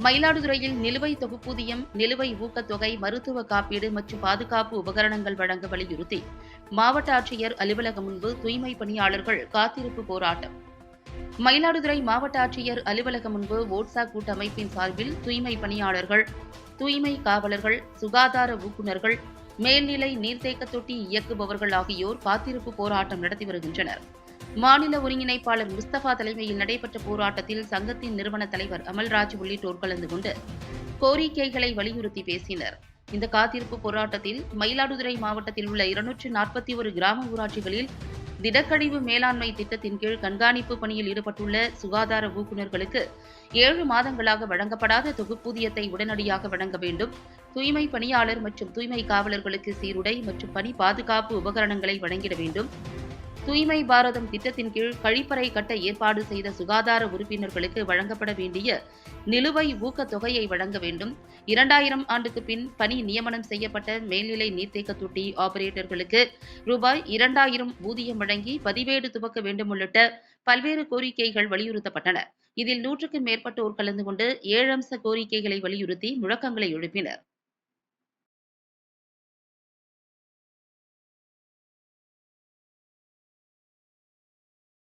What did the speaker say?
மயிலாடுதுறையில் நிலுவை தொகுப்பூதியம் நிலுவை ஊக்கத்தொகை மருத்துவ காப்பீடு மற்றும் பாதுகாப்பு உபகரணங்கள் வழங்க வலியுறுத்தி மாவட்ட ஆட்சியர் அலுவலகம் முன்பு தூய்மை பணியாளர்கள் காத்திருப்பு போராட்டம். மயிலாடுதுறை மாவட்ட ஆட்சியர் அலுவலகம் முன்பு ஓட்சா கூட்டமைப்பின் சார்பில் தூய்மை பணியாளர்கள் தூய்மை காவலர்கள் சுகாதார ஊக்குநர்கள் மேல்நிலை நீர்த்தேக்க தொட்டி இயக்குபவர்கள் ஆகியோர் காத்திருப்பு போராட்டம் நடத்தி வருகின்றனர். மாநில ஒருங்கிணைப்பாளர் முஸ்தபா தலைமையில் நடைபெற்ற போராட்டத்தில் சங்கத்தின் நிறுவன தலைவர் அமல்ராஜ் உள்ளிட்டோர் கலந்து கொண்டு கோரிக்கைகளை வலியுறுத்தி பேசினர். இந்த காத்திருப்பு போராட்டத்தில் மயிலாடுதுறை மாவட்டத்தில் உள்ள இருநூற்று நாற்பத்தி ஒரு கிராம ஊராட்சிகளில் திடக்கழிவு மேலாண்மை திட்டத்தின் கீழ் கண்காணிப்பு பணியில் ஈடுபட்டுள்ள சுகாதார ஊக்குநர்களுக்கு ஏழு மாதங்களாக வழங்கப்படாத தொகுப்பூதியத்தை உடனடியாக வழங்க வேண்டும். தூய்மை பணியாளர் மற்றும் தூய்மை காவலர்களுக்கு சீருடை மற்றும் பணி பாதுகாப்பு உபகரணங்களை வழங்கிட வேண்டும். தூய்மை பாரதம் திட்டத்தின் கீழ் கழிப்பறை கட்ட ஏற்பாடு செய்த சுகாதார உறுப்பினர்களுக்கு வழங்கப்பட வேண்டிய நிலுவை ஊக்கத்தொகையை வழங்க வேண்டும். இரண்டாயிரம் ஆண்டுக்கு பின் பணி நியமனம் செய்யப்பட்ட மேல்நிலை நீர்த்தேக்க தொட்டி ஆபரேட்டர்களுக்கு ரூபாய் இரண்டாயிரம் ஊதியம் வழங்கி பதிவேடு துவக்க வேண்டும் உள்ளிட்ட பல்வேறு கோரிக்கைகள் வலியுறுத்தப்பட்டன. இதில் நூற்றுக்கும் மேற்பட்டோர் கலந்து கொண்டு ஏழம்ச கோரிக்கைகளை வலியுறுத்தி முழக்கங்களை எழுப்பினர்.